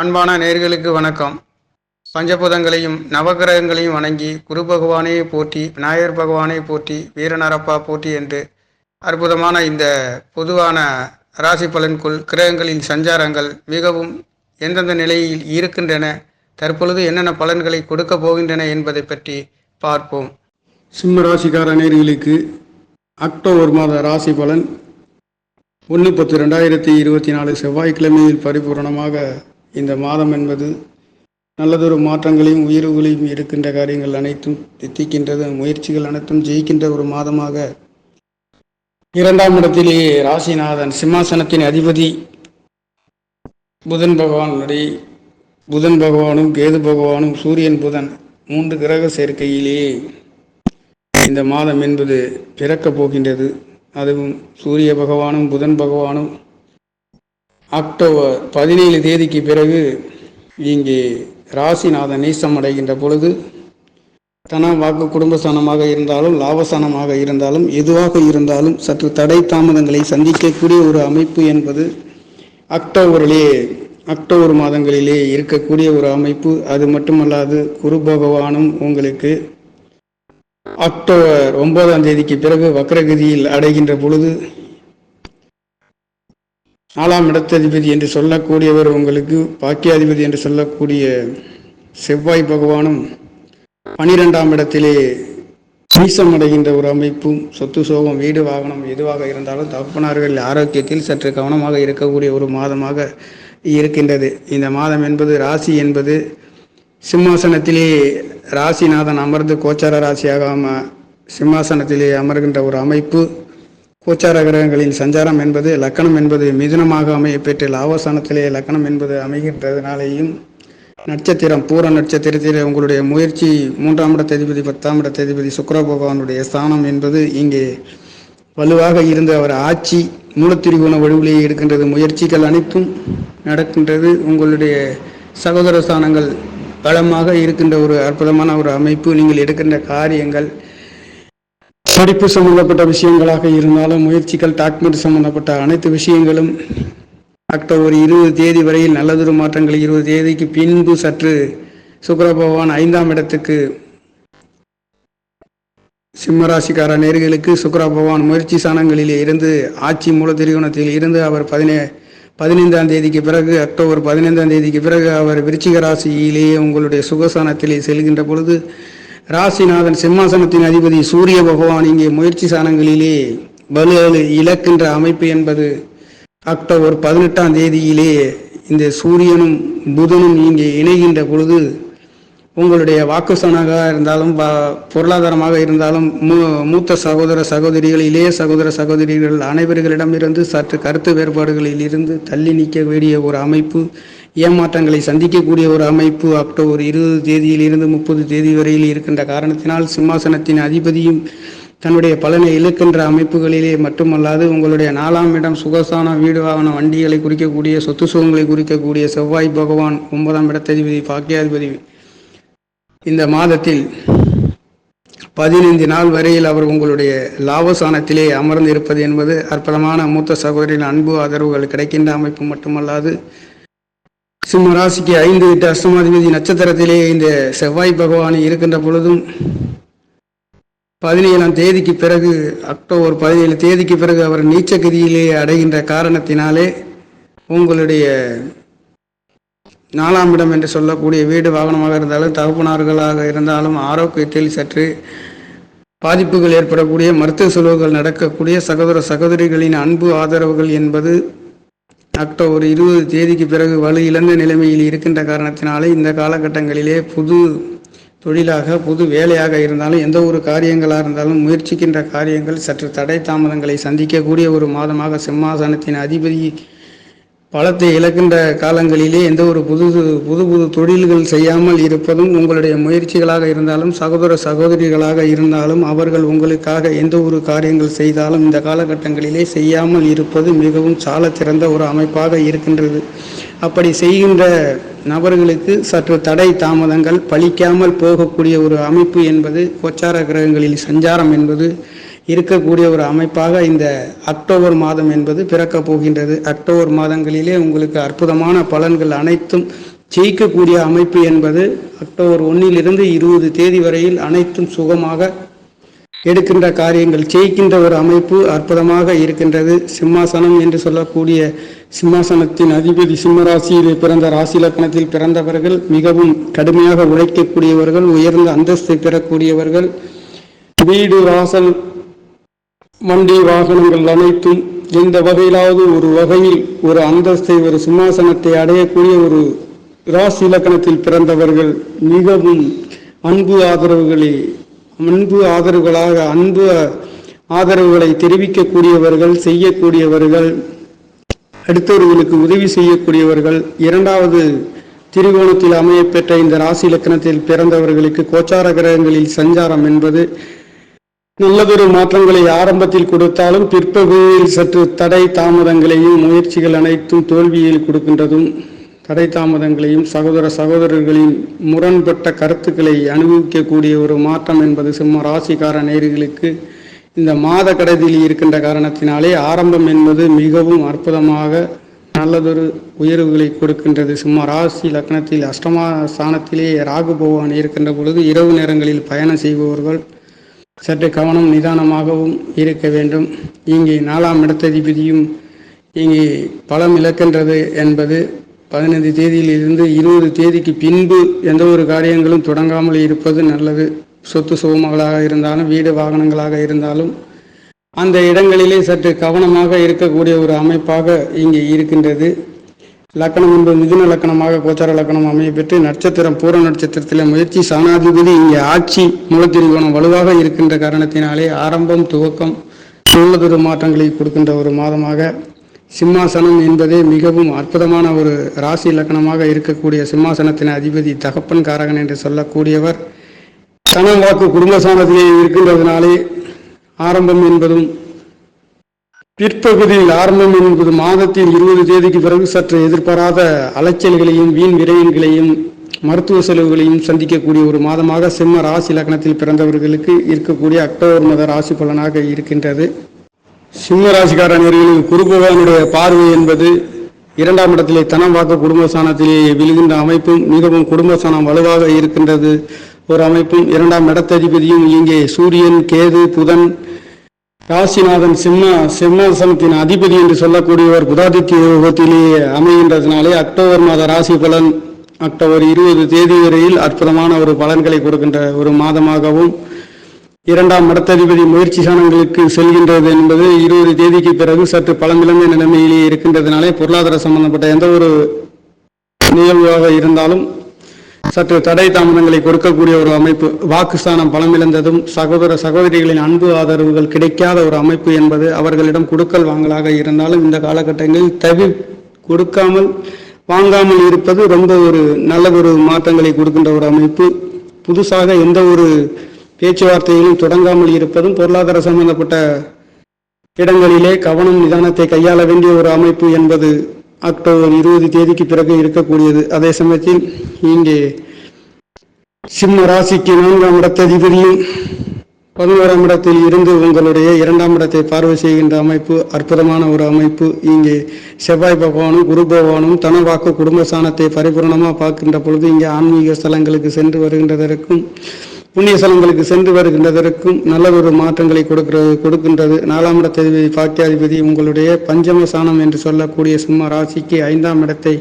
அன்பான நேர்களுக்கு வணக்கம். பஞ்சபூதங்களையும் நவகிரகங்களையும் வணங்கி குரு பகவானே போற்றி விநாயகர் பகவானே போற்றி வீரநரப்பா போற்றி என்று அற்புதமான இந்த பொதுவான ராசி பலன்குள் கிரகங்களின் சஞ்சாரங்கள் மிகவும் எந்தெந்த நிலையில் இருக்கின்றன தற்பொழுது என்னென்ன பலன்களை கொடுக்க போகின்றன என்பதை பற்றி பார்ப்போம். சிம்ம ராசிக்கார நேர்களுக்கு அக்டோபர் மாத ராசி பலன் ஒன்று பத்து ரெண்டாயிரத்தி இருபத்தி நாலு செவ்வாய்க்கிழமையில் பரிபூரணமாக இந்த மாதம் என்பது நல்லதொரு மாற்றங்களையும் உயர்வுகளையும் இருக்கின்ற காரியங்கள் அனைத்தும் தித்திக்கின்றது முயற்சிகள் அனைத்தும் ஜெயிக்கின்ற ஒரு மாதமாக இரண்டாம் இடத்திலேயே ராசிநாதன் சிம்மாசனத்தின் அதிபதி புதன் பகவானுடைய புதன் பகவானும் கேது பகவானும் சூரியன் புதன் மூன்று கிரக சேர்க்கையிலேயே இந்த மாதம் என்பது பிறக்கப் போகின்றது. அதுவும் சூரிய பகவானும் புதன் பகவானும் அக்டோபர் பதினேழு தேதிக்கு பிறகு இங்கே ராசிநாதன் நீசம் அடைகின்ற பொழுது தன வாக்கு குடும்பஸ்தானமாக இருந்தாலும் லாபஸ்தானமாக இருந்தாலும் எதுவாக இருந்தாலும் சற்று தடை தாமதங்களை சந்திக்கக்கூடிய ஒரு அமைப்பு என்பது அக்டோபரிலே அக்டோபர் மாதங்களிலே இருக்கக்கூடிய ஒரு அமைப்பு. அது மட்டுமல்லாது குரு பகவானும் உங்களுக்கு அக்டோபர் ஒன்பதாம் தேதிக்கு பிறகு வக்ரகதியில் அடைகின்ற பொழுது நாலாம் இடத்ததிபதி என்று சொல்லக்கூடியவர் உங்களுக்கு பாக்கியாதிபதி என்று சொல்லக்கூடிய செவ்வாய் பகவானும் பனிரெண்டாம் இடத்திலே சீசம் அடைகின்ற ஒரு அமைப்பும் சொத்து சோகம் வீடு வாகனம் எதுவாக இருந்தாலும் தகப்பனார்கள் ஆரோக்கியத்தில் சற்று கவனமாக இருக்கக்கூடிய ஒரு மாதமாக இருக்கின்றது. இந்த மாதம் என்பது ராசி என்பது சிம்மாசனத்திலே ராசிநாதன் அமர்ந்து கோச்சார ராசியாக சிம்மாசனத்திலே அமர்கின்ற ஒரு அமைப்பு. கோச்சார கிரகங்களில் சஞ்சாரம் என்பது லக்கணம் என்பது மிதுனமாக அமைய பெற்று லாவசானத்திலே லக்கணம் என்பது அமைகின்றதுனாலேயும் நட்சத்திரம் பூர நட்சத்திரத்திலே உங்களுடைய முயற்சி மூன்றாம் இட தேதிபதி பத்தாம் இட தேதிபதி சுக்கர பகவானுடைய ஸ்தானம் என்பது இங்கே வலுவாக இருந்து அவர் ஆட்சி மூலத்திரிகுண வலுவிலேயே இருக்கின்றது முயற்சிகள் அனைத்தும் நடக்கின்றது. உங்களுடைய சகோதர ஸ்தானங்கள் பலமாக இருக்கின்ற ஒரு அற்புதமான ஒரு அமைப்பு. நீங்கள் எடுக்கின்ற காரியங்கள் படிப்பு சம்பந்தப்பட்ட விஷயங்களாக இருந்தாலும் முயற்சிகள் டாக்குமெண்ட் சம்பந்தப்பட்ட அனைத்து விஷயங்களும் அக்டோபர் இருபது தேதி வரையில் நல்லதொரு மாற்றங்கள் இருபது தேதிக்கு பின்பு சற்று சுக்கர பகவான் ஐந்தாம் இடத்துக்கு சிம்மராசிக்கார நேர்களுக்கு சுக்கர பகவான் முயற்சி சாணங்களிலே இருந்து ஆட்சி மூல திரிகோணத்தில் இருந்து அவர் பதினே பதினைந்தாம் தேதிக்கு பிறகு அக்டோபர் பதினைந்தாம் தேதிக்கு பிறகு அவர் விருச்சிக ராசியிலேயே உங்களுடைய சுகசானத்திலே செல்கின்ற பொழுது ராசிநாதன் சிம்மாசனத்தின் அதிபதி சூரிய பகவான் இங்கே முயற்சி சாணங்களிலே வலு இழக்கின்ற அமைப்பு என்பது அக்டோபர் பதினெட்டாம் தேதியிலே இந்த சூரியனும் புதனும் இங்கே இணைகின்ற பொழுது உங்களுடைய வாக்குஸ்தானாக இருந்தாலும் பொருளாதாரமாக இருந்தாலும் மூ மூத்த சகோதர சகோதரிகள் இளைய சகோதர சகோதரிகள் அனைவர்களிடமிருந்து சற்று கருத்து வேறுபாடுகளில் இருந்து தள்ளி நிற்க வேண்டிய ஒரு அமைப்பு ஏமாற்றங்களை சந்திக்கக்கூடிய ஒரு அமைப்பு அக்டோபர் இருபது தேதியிலிருந்து முப்பது தேதி வரையில் இருக்கின்ற காரணத்தினால் சிம்மாசனத்தின் அதிபதியும் தன்னுடைய பலனை இழுக்கின்ற அமைப்புகளிலே மட்டுமல்லாது உங்களுடைய நாலாம் இடம் சுகசான வீடு வாகன வண்டிகளை குறிக்கக்கூடிய சொத்து சுகங்களை குறிக்கக்கூடிய செவ்வாய் பகவான் ஒன்பதாம் இடத்ததிபதி பாக்கியாதிபதி. இந்த மாதத்தில் பதினைந்து நாள் வரையில் அவர் உங்களுடைய லாபசானத்திலே அமர்ந்து இருப்பது என்பது அற்புதமான மூத்த சகோதரின் அன்பு ஆதரவுகள் கிடைக்கின்ற அமைப்பு மட்டுமல்லாது சிம்ம ராசிக்கு ஐந்து எட்டு அஷ்டமாதிபதி நட்சத்திரத்திலே இந்த செவ்வாய் பகவான் இருக்கின்ற பொழுதும் பதினேழாம் தேதிக்கு பிறகு அக்டோபர் பதினேழு தேதிக்கு பிறகு அவர் நீச்சகதியிலே அடைகின்ற காரணத்தினாலே உங்களுடைய நாலாம் இடம் என்று சொல்லக்கூடிய வீடு வாகனமாக இருந்தாலும் தகப்பனார்களாக இருந்தாலும் ஆரோக்கியத்தில் சற்று பாதிப்புகள் ஏற்படக்கூடிய மருத்துவ செலவுகள் நடக்கக்கூடிய சகோதர சகோதரிகளின் அன்பு ஆதரவுகள் என்பது அக்டோபர் இருபது தேதிக்கு பிறகு வலு இழந்த நிலைமையில் இருக்கின்ற காரணத்தினாலே இந்த காலகட்டங்களிலே புது தொழிலாக புது வேலையாக இருந்தாலும் எந்த ஒரு காரியங்களாக இருந்தாலும் முயற்சிக்கின்ற காரியங்கள் சற்று தடை தாமதங்களை சந்திக்கக்கூடிய ஒரு மாதமாக சிம்மாசனத்தின் அதிபதி பலத்தை இழக்கின்ற காலங்களிலே எந்த ஒரு புது புது புது தொழில்கள் செய்யாமல் இருப்பதும் உங்களுடைய முயற்சிகளாக இருந்தாலும் சகோதர சகோதரிகளாக இருந்தாலும் அவர்கள் உங்களுக்காக எந்த ஒரு காரியங்கள் செய்தாலும் இந்த காலகட்டங்களிலே செய்யாமல் இருப்பது மிகவும் சால சிறந்த ஒரு அமைப்பாக இருக்கின்றது. அப்படி செய்கின்ற நபர்களுக்கு சற்று தடை தாமதங்கள் பழிக்காமல் போகக்கூடிய ஒரு அமைப்பு என்பது கோச்சார கிரகங்களில் சஞ்சாரம் என்பது இருக்கக்கூடிய ஒரு அமைப்பாக இந்த அக்டோபர் மாதம் என்பது பிறக்கப் போகின்றது. அக்டோபர் மாதங்களிலே உங்களுக்கு அற்புதமான பலன்கள் அனைத்தும் ஜெயிக்கக்கூடிய அமைப்பு என்பது அக்டோபர் ஒன்றிலிருந்து இருபது தேதி வரையில் அனைத்தும் சுகமாக எடுக்கின்ற காரியங்கள் ஜெயிக்கின்ற ஒரு அமைப்பு அற்புதமாக இருக்கின்றது. சிம்மாசனம் என்று சொல்லக்கூடிய சிம்மாசனத்தின் அதிபதி சிம்மராசியிலே பிறந்த ராசி லக்கணத்தில் பிறந்தவர்கள் மிகவும் கடுமையாக உழைக்கக்கூடியவர்கள் உயர்ந்த அந்தஸ்தை பெறக்கூடியவர்கள் வீடு வாசல் வண்டி வாகனங்கள் அனைத்தும் எந்த வகையிலாவது ஒரு வகையில் ஒரு அந்தஸ்தை ஒரு சிம்மாசனத்தை அடையக்கூடிய ஒரு ராசி இலக்கணத்தில் பிறந்தவர்கள் மிகவும் அன்பு ஆதரவுகளை அன்பு ஆதரவுகளாக அன்பு ஆதரவுகளை தெரிவிக்கக்கூடியவர்கள் செய்யக்கூடியவர்கள் அடுத்தவர்களுக்கு உதவி செய்யக்கூடியவர்கள் இரண்டாவது திரிகோணத்தில் அமையப்பெற்ற இந்த ராசி இலக்கணத்தில் பிறந்தவர்களுக்கு கோச்சார கிரகங்களில் சஞ்சாரம் என்பது நல்லதொரு மாற்றங்களை ஆரம்பத்தில் கொடுத்தாலும் பிற்பகுதியில் சற்று தடை தாமதங்களையும் முயற்சிகள் அனைத்தும் தோல்வியில் கொடுக்கின்றதும் தடை தாமதங்களையும் சகோதர சகோதரர்களின் முரண்பட்ட கருத்துக்களை அனுபவிக்கக்கூடிய ஒரு மாற்றம் என்பது சிம்ம ராசிக்கார நேர்களுக்கு இந்த மாத கடைதியில் இருக்கின்ற காரணத்தினாலே ஆரம்பம் என்பது மிகவும் அற்புதமாக நல்லதொரு உயர்வுகளை கொடுக்கின்றது. சிம்ம ராசி லக்னத்தில் அஷ்டமா ஸ்தானத்திலே ராகு பகவான் இருக்கின்ற பொழுது இரவு நேரங்களில் பயணம் செய்பவர்கள் சற்று கவனம் நிதானமாகவும் இருக்க வேண்டும். இங்கே நாலாம் இடத்ததிபதியும் இங்கே பலம் இழக்கின்றது என்பது பதினைந்து தேதியிலிருந்து இருபது தேதிக்கு பின்பு எந்த ஒரு காரியங்களும் தொடங்காமல் இருப்பது நல்லது. சொத்து சுகங்களாக இருந்தாலும் வீடு வாகனங்களாக இருந்தாலும் அந்த இடங்களிலே சற்று கவனமாக இருக்கக்கூடிய ஒரு அமைப்பாக இங்கே இருக்கின்றது. லக்கணம் என்பது மிதுன லக்கணமாக கோச்சார லக்கணம் அமைய பெற்று நட்சத்திரம் பூர நட்சத்திரத்தில் முயற்சி சாணாதிபதி இங்கே ஆட்சி மூலத்திரிகோணம் வலுவாக இருக்கின்ற காரணத்தினாலே ஆரம்பம் துவக்கம் நல்லதொரு மாற்றங்களை கொடுக்கின்ற ஒரு மாதமாக. சிம்மாசனம் என்பதே மிகவும் அற்புதமான ஒரு ராசி லக்கணமாக இருக்கக்கூடிய சிம்மாசனத்தின் அதிபதி தகப்பன் காரகன் என்று சொல்லக்கூடியவர். சனம் வாக்கு குடும்பசானத்திலே இருக்கின்றதுனாலே ஆரம்பம் என்பதும் பிற்பகுதியில் ஆரம்பம் என்பது மாதத்தின் இருபது தேதிக்கு பிறகு சற்று எதிர்பாராத அலைச்சல்களையும் வீண் விரைவுகளையும் மருத்துவ செலவுகளையும் சந்திக்கக்கூடிய ஒரு மாதமாக சிம்ம ராசி லக்னத்தில் பிறந்தவர்களுக்கு இருக்கக்கூடிய அக்டோபர் மாத ராசி பலனாக இருக்கின்றது. சிம்ம ராசிக்காரர்களுக்கு குரு பகவானுடைய பார்வை என்பது இரண்டாம் இடத்திலே தனம் வாக்க குடும்பஸ்தானத்திலே விழுகின்ற அமைப்பும் மிகவும் குடும்பஸ்தானம் வலுவாக இருக்கின்றது. ஒரு அமைப்பும் இரண்டாம் இடத்ததிபதியும் இங்கே சூரியன் கேது புதன் ராசிநாதன் சிம்ம சிம்மாசனத்தின் அதிபதி என்று சொல்லக்கூடியவர் புதாதித்ய யோகத்திலேயே அமைகின்றதுனாலே அக்டோபர் மாத ராசி பலன் அக்டோபர் இருபது தேதி வரையில் அற்புதமான ஒரு பலன்களை கொடுக்கின்ற ஒரு மாதமாகவும் இரண்டாம் மடத்ததிபதி முயற்சி சாணங்களுக்கு செல்கின்றது என்பது இருபது தேதிக்கு பிறகு சற்று பழங்கிழந்த நிலைமையிலே இருக்கின்றதுனாலே பொருளாதார சம்பந்தப்பட்ட எந்த ஒரு நிகழ்வாக இருந்தாலும் சற்று தடை தாமதங்களை கொடுக்கக்கூடிய ஒரு அமைப்பு வாக்குஸ்தானம் பலமிழந்ததும் சகோதர சகோதரிகளின் அன்பு ஆதரவுகள் கிடைக்காத ஒரு அமைப்பு என்பது அவர்களிடம் கொடுக்கல் வாங்கலாக இருந்தாலும் இந்த காலகட்டங்களில் தவி கொடுக்காமல் வாங்காமல் இருப்பது ரொம்ப ஒரு நல்ல ஒரு மாற்றங்களை கொடுக்கின்ற ஒரு அமைப்பு. புதுசாக எந்த ஒரு பேச்சுவார்த்தைகளும் தொடங்காமல் இருப்பதும் பொருளாதார சம்பந்தப்பட்ட இடங்களிலே கவனம் நிதானத்தை கையாள வேண்டிய ஒரு அமைப்பு என்பது அக்டோபர் இருபது தேதிக்கு பிறகு இருக்கக்கூடியது. அதே சமயத்தில் இங்கே சிம்ம ராசிக்கு நான்காம் இடத்ததிபதியும் பதினோராம் இடத்தில் இருந்து உங்களுடைய இரண்டாம் இடத்தை பார்வை செய்கின்ற அமைப்பு அற்புதமான ஒரு அமைப்பு. இங்கே செவ்வாய் பகவானும் குரு பகவானும் தனவாக்கு சாணத்தை பரிபூரணமாக பார்க்கின்ற பொழுது இங்கே ஆன்மீக ஸ்தலங்களுக்கு சென்று வருகின்றதற்கும் புண்ணிய ஸ்தலங்களுக்கு சென்று வருகின்றதற்கும் நல்ல ஒரு மாற்றங்களை கொடுக்கிறது கொடுக்கின்றது. நாலாம் இடத்தை பாக்கியாதிபதி உங்களுடைய பஞ்சம சாணம் என்று சொல்லக்கூடிய சிம்ம ராசிக்கு ஐந்தாம் இடத்தை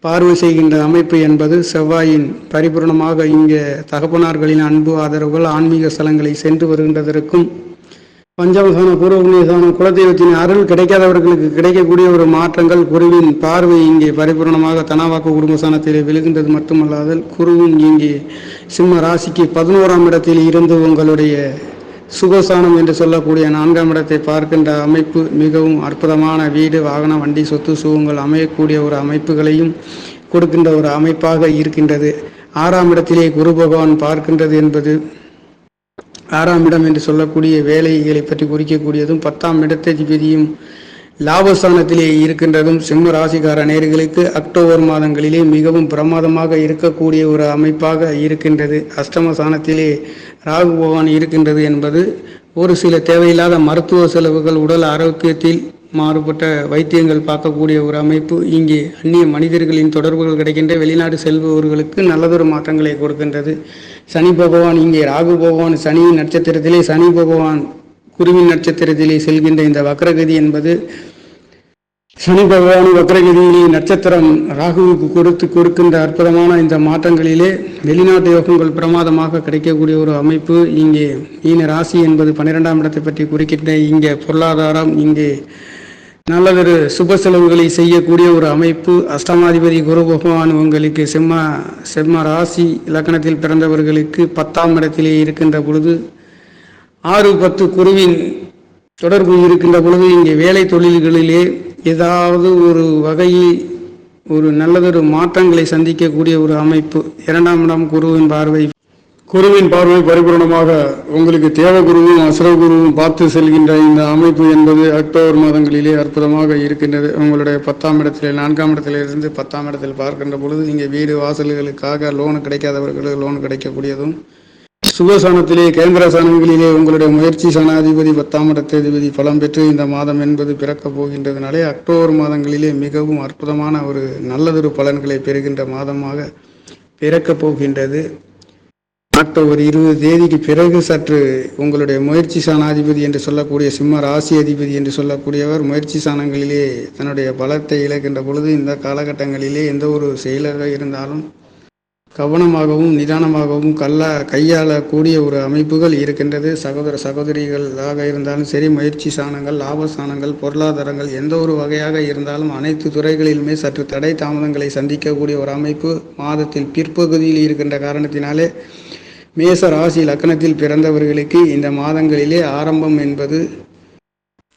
பார்வை செய்கின்ற அமைப்பு என்பது செவ்வாயின் பரிபூர்ணமாக இங்கே தகப்பனார்களின் அன்பு ஆதரவுகள் ஆன்மீக ஸ்தலங்களை சென்று வருகின்றதற்கும் பஞ்சமசான பூர்வ புண்ணியசானம் குலதெய்வத்தின் அருள் கிடைக்காதவர்களுக்கு கிடைக்கக்கூடிய ஒரு மாற்றங்கள் குருவின் பார்வை இங்கே பரிபூர்ணமாக தனவாக்கு குடும்பசானத்தில் விழுகின்றது மட்டுமல்லாது குருவும் இங்கே சிம்ம ராசிக்கு பதினோராம் இடத்தில் இருந்து உங்களுடைய சுகசானம் என்று சொல்லக்கூடிய நான்காம் இடத்தை பார்க்கின்ற அமைப்பு மிகவும் அற்புதமான வீடு வாகன வண்டி சொத்து சுகங்கள் அமையக்கூடிய ஒரு அமைப்புகளையும் கொடுக்கின்ற ஒரு அமைப்பாக இருக்கின்றது. ஆறாம் இடத்திலே குரு பகவான் பார்க்கின்றது என்பது ஆறாம் இடம் என்று சொல்லக்கூடிய வேலைகளை பற்றி குறிக்கக்கூடியதும் பத்தாம் இடத்ததிபதியும் லாபஸ்தானத்திலே இருக்கின்றதும் சிம்ம ராசிக்கார நேர்களுக்கு அக்டோபர் மாதங்களிலே மிகவும் பிரமாதமாக இருக்கக்கூடிய ஒரு அமைப்பாக இருக்கின்றது. அஷ்டமஸ்தானத்திலே ராகு பகவான் இருக்கின்றது என்பது ஒரு சில தேவையில்லாத மருத்துவ செலவுகள் உடல் ஆரோக்கியத்தில் மாறுபட்ட வைத்தியங்கள் பார்க்கக்கூடிய ஒரு அமைப்பு. இங்கே அந்நிய மனிதர்களின் தொடர்புகள் கிடைக்கின்ற வெளிநாடு செல்பவர்களுக்கு நல்லதொரு மாற்றங்களை கொடுக்கின்றது. சனி பகவான் இங்கே ராகு பகவான் சனி நட்சத்திரத்திலே சனி பகவான் குருவின் நட்சத்திரத்திலே செல்கின்ற இந்த வக்ரகதி என்பது சனி பகவான் வக்ரகதியிலே நட்சத்திரம் ராகுவுக்கு கொடுத்து கொடுக்கின்ற அற்புதமான இந்த மாற்றங்களிலே வெளிநாட்டு யோகங்கள் பிரமாதமாக கிடைக்கக்கூடிய ஒரு அமைப்பு. இங்கே மீன ராசி என்பது பன்னிரெண்டாம் இடத்தை பற்றி குறிக்கின்ற இங்கே பொருளாதாரம் இங்கே நல்லதொரு சுப செலவுகளை செய்யக்கூடிய ஒரு அமைப்பு. அஷ்டமாதிபதி குரு பகவான் உங்களுக்கு செம்ம செம்ம ராசி இலக்கணத்தில் பிறந்தவர்களுக்கு பத்தாம் இடத்திலே இருக்கின்ற பொழுது ஆறு பத்து குருவின் தொடர்பு இருக்கின்ற பொழுது இங்கே வேலை தொழில்களிலே ஏதாவது ஒரு வகையில் ஒரு நல்லதொரு மாற்றங்களை சந்திக்கக்கூடிய ஒரு அமைப்பு. இரண்டாம் இடம் குருவின் பார்வை குருவின் பார்வை பரிபூர்ணமாக உங்களுக்கு தேவகுருவும் அசுரகுருவும் பார்த்து செல்கின்ற இந்த அமைப்பு என்பது அக்டோபர் மாதங்களிலே அற்புதமாக இருக்கின்றது. உங்களுடைய பத்தாம் இடத்திலே நான்காம் இடத்திலிருந்து பத்தாம் இடத்தில் பார்க்கின்ற பொழுது இங்கே வீடு வாசல்களுக்காக லோன் கிடைக்காதவர்களுக்கு லோன் கிடைக்கக்கூடியதும் சுகசானத்திலே கேந்திர சாணங்களிலே உங்களுடைய முயற்சி சனாதிபதி பத்தாம் இடத்ததிபதி பலம் பெற்று இந்த மாதம் என்பது பிறக்கப் போகின்றதுனாலே அக்டோபர் மாதங்களிலே மிகவும் அற்புதமான ஒரு நல்லதொரு பலன்களை பெறுகின்ற மாதமாக பிறக்கப் போகின்றது. அக்டோபர் இருபது தேதிக்கு பிறகு சற்று உங்களுடைய முயற்சி சாணாதிபதி என்று சொல்லக்கூடிய சிம்ம ராசி அதிபதி என்று சொல்லக்கூடியவர் முயற்சி சாணங்களிலே தன்னுடைய பலத்தை இழக்கின்ற பொழுது இந்த காலகட்டங்களிலே எந்த ஒரு செயலாக இருந்தாலும் கவனமாகவும் நிதானமாகவும் கல்ல கையாளக்கூடிய ஒரு அமைப்புகள் இருக்கின்றது. சகோதர சகோதரிகளாக இருந்தாலும் சரி முயற்சி சாணங்கள் லாப சாணங்கள் பொருளாதாரங்கள் எந்த ஒரு வகையாக இருந்தாலும் அனைத்து துறைகளிலுமே சற்று தடை தாமதங்களை சந்திக்கக்கூடிய ஒரு அமைப்பு. மாதத்தில் பிற்பகுதியில் இருக்கின்ற காரணத்தினாலே மேச ராசி லக்கணத்தில் பிறந்தவர்களுக்கு இந்த மாதங்களிலே ஆரம்பம் என்பது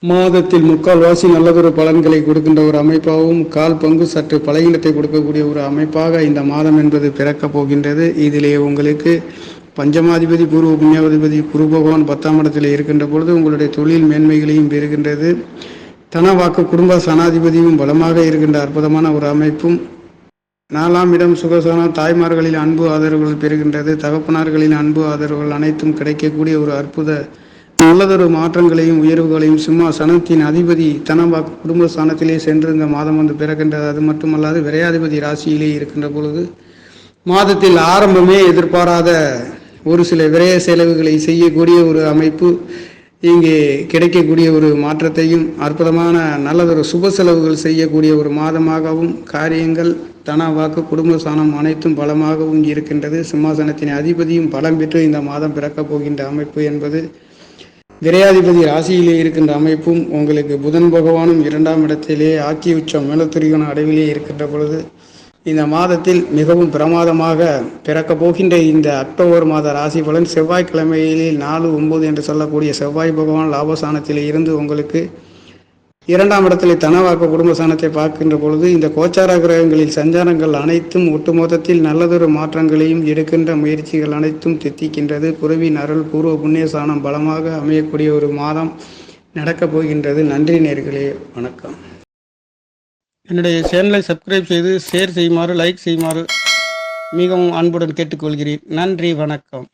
மாதத்தில் முக்கால்வாசி நல்லதொரு பலன்களை கொடுக்கின்ற ஒரு அமைப்பாகவும் கால் பங்கு சற்று பலகீனத்தை கொடுக்கக்கூடிய ஒரு அமைப்பாக இந்த மாதம் என்பது பிறக்கப் போகின்றது. இதிலே உங்களுக்கு பஞ்சமாதிபதி பூர்வ புண்ணியாதிபதி குரு பகவான் பத்தாம் இடத்தில் இருக்கின்ற பொழுது உங்களுடைய தொழில் மேன்மைகளையும் பெறுகின்றது. தனவாக்கு குடும்ப சனாதிபதியும் பலமாக இருக்கின்ற அற்புதமான ஒரு அமைப்பும் நாலாம் இடம் சுகசனம் தாய்மார்களின் அன்பு ஆதரவுகள் பெறுகின்றது. தகப்பனார்களின் அன்பு ஆதரவுகள் அனைத்தும் கிடைக்கக்கூடிய ஒரு அற்புத நல்லதொரு மாற்றங்களையும் உயர்வுகளையும் சும்மா சனத்தின் அதிபதி தனபா குடும்ப ஸ்தானத்திலே சென்று இந்த மாதம் வந்து பிறக்கின்றது. அது மட்டுமல்லாது விரையாதிபதி ராசியிலே இருக்கின்ற பொழுது மாதத்தில் ஆரம்பமே எதிர்பாராத ஒரு சில விரய செலவுகளை செய்யக்கூடிய ஒரு அமைப்பு. இங்கே கிடைக்கக்கூடிய ஒரு மாற்றத்தையும் அற்புதமான நல்லதொரு சுப செலவுகள் செய்யக்கூடிய ஒரு மாதமாகவும் காரியங்கள் தன வாக்கு குடும்ப சாணம் அனைத்தும் பலமாகவும் இருக்கின்றது சிம்மாசனத்தின் அதிபதியும் பலம் பெற்று இந்த மாதம் பிறக்கப் போகின்ற அமைப்பு என்பது விரையாதிபதி ராசியிலே இருக்கின்ற அமைப்பும் உங்களுக்கு புதன் பகவானும் இரண்டாம் இடத்திலே ஆக்கி உச்சம் மேலத்துரிகன அடைவிலே இருக்கின்ற பொழுது இந்த மாதத்தில் மிகவும் பிரமாதமாக பிறக்கப் போகின்ற இந்த அக்டோபர் மாத ராசி பலன் செவ்வாய்க்கிழமையிலே நாலு ஒன்பது என்று சொல்லக்கூடிய செவ்வாய் பகவான் லாபஸ்தானத்தில் இருந்து உங்களுக்கு இரண்டாம் இடத்திலே தனவாக்க குடும்ப சாணத்தை பார்க்கின்ற பொழுது இந்த கோச்சார கிரகங்களில் சஞ்சாரங்கள் அனைத்தும் ஒட்டுமொத்தத்தில் நல்லதொரு மாற்றங்களையும் எடுக்கின்ற முயற்சிகள் அனைத்தும் தித்திக்கின்றது. குருவின் அருள் பூர்வ புண்ணியசானம் பலமாக அமையக்கூடிய ஒரு மாதம் நடக்கப் போகின்றது. நன்றி நேர்களே வணக்கம். என்னுடைய சேனலை சப்ஸ்கிரைப் செய்து ஷேர் செய்யுமாறு லைக் செய்யுமாறு மிகவும் அன்புடன் கேட்டுக்கொள்கிறேன். நன்றி வணக்கம்.